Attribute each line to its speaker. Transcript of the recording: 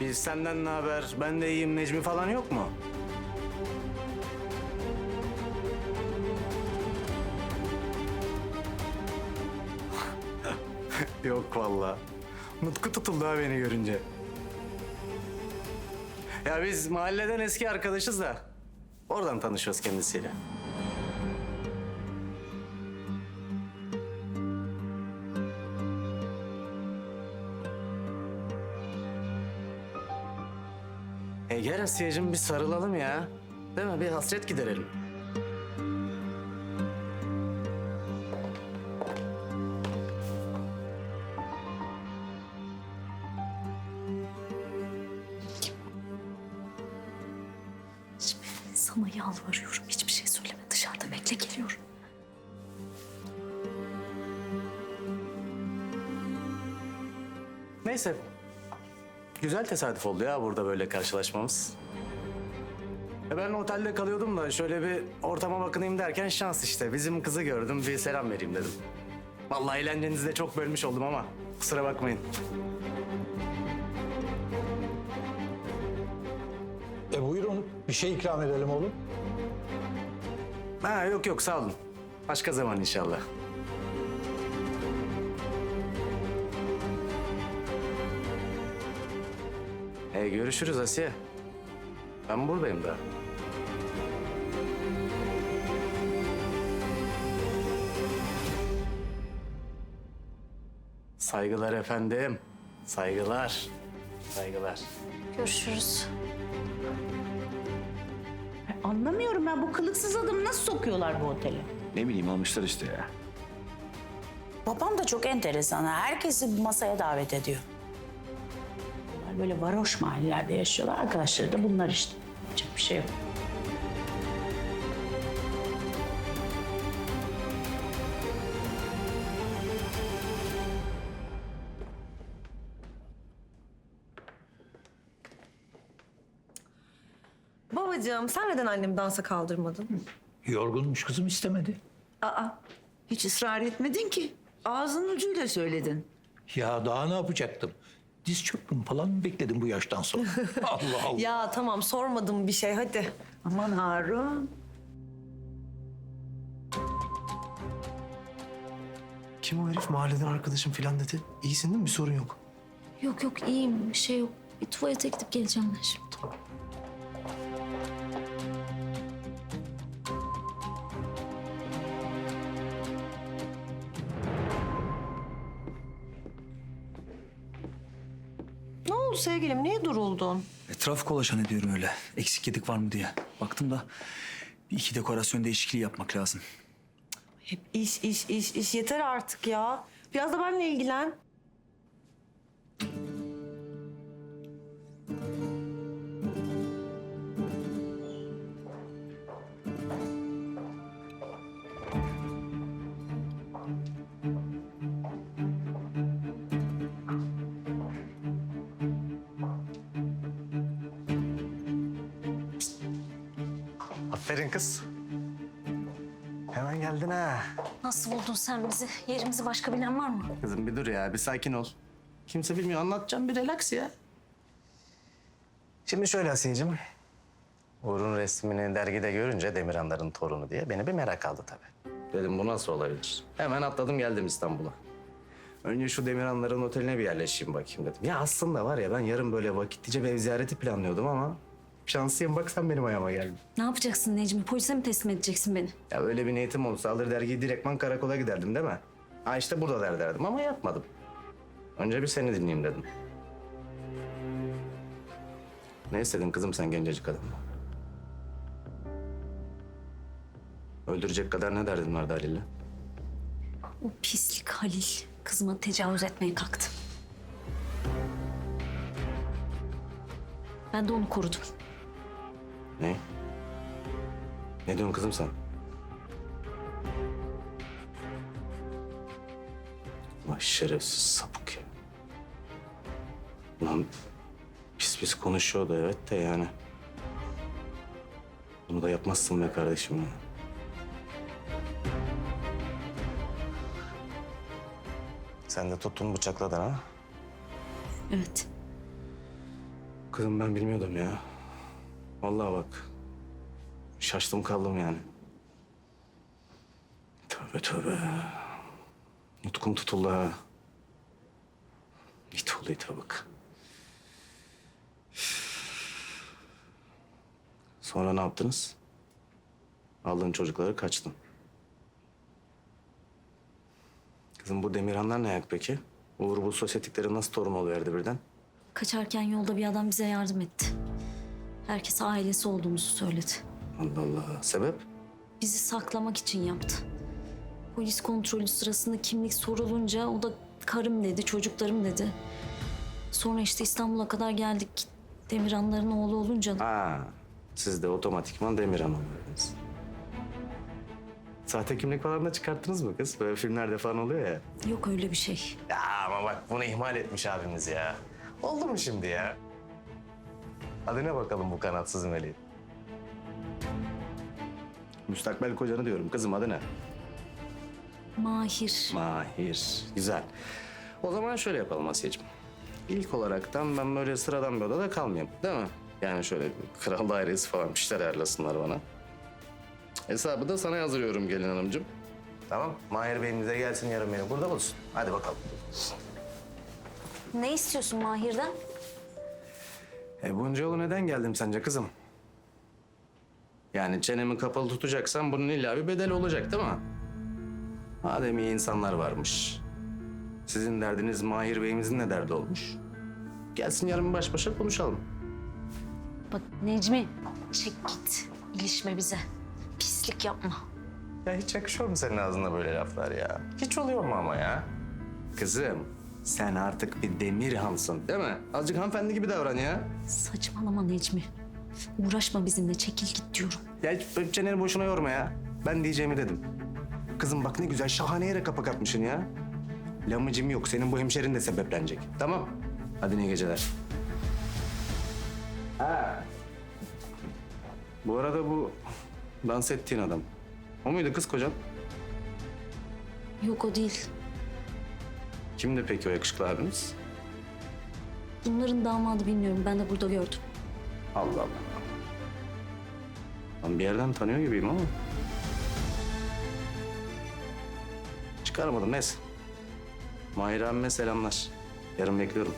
Speaker 1: Biz senden ne haber? Ben de iyiyim Necmi falan yok mu? yok vallahi. Nutku tutuldu ha beni görünce. Ya biz mahalleden eski arkadaşız da oradan tanışıyoruz kendisiyle. E gel Asiye'cim bir sarılalım ya. Değil mi? Bir hasret giderelim.
Speaker 2: Sana yalvarıyorum. Hiçbir şey söyleme. Dışarıda bekle geliyorum.
Speaker 1: Neyse. Güzel tesadüf oldu ya burada böyle karşılaşmamız. E Ben otelde kalıyordum da şöyle bir ortama bakınayım derken şans işte. Bizim kızı gördüm bir selam vereyim dedim. Vallahi eğlencenizi de çok bölmüş oldum ama kusura bakmayın.
Speaker 3: E buyurun bir şey ikram edelim oğlum.
Speaker 1: Ha yok yok sağ olun. Başka zaman inşallah. E görüşürüz Asiye. Ben buradayım da. Saygılar efendim. Saygılar. Saygılar.
Speaker 2: Görüşürüz.
Speaker 4: Anlamıyorum ben bu kılıksız adamı nasıl sokuyorlar bu otele?
Speaker 5: Ne bileyim almışlar işte ya.
Speaker 4: Babam da çok enteresan. ha. Herkesi bu masaya davet ediyor. Bunlar böyle varoş mahallelerde yaşıyorlar. Arkadaşları da bunlar işte. Yapacak bir şey yok.
Speaker 6: Babacığım sen neden annemi dansa kaldırmadın?
Speaker 3: Yorgunmuş kızım istemedi.
Speaker 7: Aa, hiç ısrar etmedin ki. Ağzının ucuyla söyledin.
Speaker 3: Ya daha ne yapacaktım? Diz çöktüm falan mı bekledim bu yaştan sonra? Allah Allah.
Speaker 6: Ya tamam sormadım bir şey hadi.
Speaker 7: Aman Harun.
Speaker 8: Kim o herif mahalleden arkadaşım falan dedi. İyisin değil mi? Bir sorun yok.
Speaker 2: Yok yok iyiyim. Bir şey yok. Bir tuvalete gidip geleceğim ben şimdi.
Speaker 6: Oldu sevgilim niye duruldun?
Speaker 8: Etraf kolaçan ediyorum öyle. Eksik yedik var mı diye. Baktım da bir iki dekorasyon değişikliği yapmak lazım.
Speaker 6: Hep iş iş iş iş yeter artık ya. Biraz da benimle ilgilen.
Speaker 1: Aferin kız. Hemen geldin ha.
Speaker 2: Nasıl buldun sen bizi? Yerimizi başka bilen var mı?
Speaker 1: Kızım bir dur ya, bir sakin ol. Kimse bilmiyor, anlatacağım bir relax ya. Şimdi şöyle Asiye'cim. Uğur'un resmini dergide görünce Demirhanların torunu diye beni bir merak aldı tabii. Dedim bu nasıl olabilir? Hemen atladım geldim İstanbul'a. Önce şu Demirhanların oteline bir yerleşeyim bakayım dedim. Ya aslında var ya ben yarın böyle vakitlice bir ev ziyareti planlıyordum ama... ...şanslıyım bak sen benim ayağıma geldin.
Speaker 2: Ne yapacaksın Necmi? Polise mi teslim edeceksin beni?
Speaker 1: Ya öyle bir niyetim olsa alır dergiyi direktman karakola giderdim değil mi? Ha işte burada der derdim ama yapmadım. Önce bir seni dinleyeyim dedim. Ne istedin kızım sen gencecik adamla? Öldürecek kadar ne derdin vardı Halil'le?
Speaker 2: O pislik Halil. Kızıma tecavüz etmeye kalktı. Ben de onu korudum.
Speaker 1: Ne? Ne diyorsun kızım sen? Vay şerefsiz sapık ya. Lan pis pis konuşuyordu evet de yani. Bunu da yapmazsın be kardeşim ya. Sen de tuttun bıçakladın ha?
Speaker 2: Evet.
Speaker 1: Kızım ben bilmiyordum ya. Vallahi bak. Şaştım kaldım yani. Tövbe tövbe. Nutkum tutuldu ha. İt oldu ite bak. Sonra ne yaptınız? Aldın çocukları kaçtın. Kızım bu Demirhanlar ne ayak peki? Uğur bu sosyetikleri nasıl torun oluverdi birden?
Speaker 2: Kaçarken yolda bir adam bize yardım etti. Herkes ailesi olduğumuzu söyledi.
Speaker 1: Allah Allah. Sebep?
Speaker 2: Bizi saklamak için yaptı. Polis kontrolü sırasında kimlik sorulunca o da karım dedi, çocuklarım dedi. Sonra işte İstanbul'a kadar geldik. Demirhanların oğlu olunca
Speaker 1: Ha, siz de otomatikman Demirhan olurdunuz. Sahte kimlik falan da çıkarttınız mı kız? Böyle filmlerde falan oluyor ya.
Speaker 2: yok öyle bir şey.
Speaker 1: Ya ama bak bunu ihmal etmiş abimiz ya. Oldu mu şimdi ya? Adına bakalım bu kanatsız meleğin. Müstakbel kocanı diyorum kızım adı ne?
Speaker 2: Mahir.
Speaker 1: Mahir. Güzel. O zaman şöyle yapalım Asiye'cim. İlk olaraktan ben böyle sıradan bir odada kalmayayım. Değil mi? Yani şöyle kral dairesi falan bir şeyler ayarlasınlar bana. Hesabı da sana yazdırıyorum gelin hanımcığım. Tamam. Mahir Bey'imize gelsin yarın beni burada bulsun. Hadi bakalım.
Speaker 2: Ne istiyorsun Mahir'den?
Speaker 1: E bunca yolu neden geldim sence kızım? Yani çenemi kapalı tutacaksan bunun illa bir bedeli olacak değil mi? Madem iyi insanlar varmış. Sizin derdiniz Mahir Bey'imizin ne derdi olmuş? Gelsin yarın baş başa konuşalım.
Speaker 2: Bak Necmi çek git. İlişme bize. Pislik yapma.
Speaker 1: Ya hiç yakışıyor mu senin ağzına böyle laflar ya? Hiç oluyor mu ama ya? Kızım sen artık bir Demirhan'sın değil mi? Azıcık hanımefendi gibi davran ya.
Speaker 2: Saçmalama Necmi. Uğraşma bizimle çekil git diyorum.
Speaker 1: Ya hiç çeneni boşuna yorma ya. Ben diyeceğimi dedim. Kızım bak ne güzel şahane yere kapak atmışsın ya. Lamıcım yok. Senin bu hemşerin de sebeplenecek. Tamam. Hadi iyi geceler. Ha. Bu arada bu dans ettiğin adam. O muydu kız kocan?
Speaker 2: Yok o değil.
Speaker 1: Kimdi peki o yakışıklı abimiz?
Speaker 2: Bunların damadı bilmiyorum. Ben de burada gördüm.
Speaker 1: Allah Allah. Ben bir yerden tanıyor gibiyim ama. Çıkaramadım neyse. Mahir abime selamlar. Yarın bekliyorum.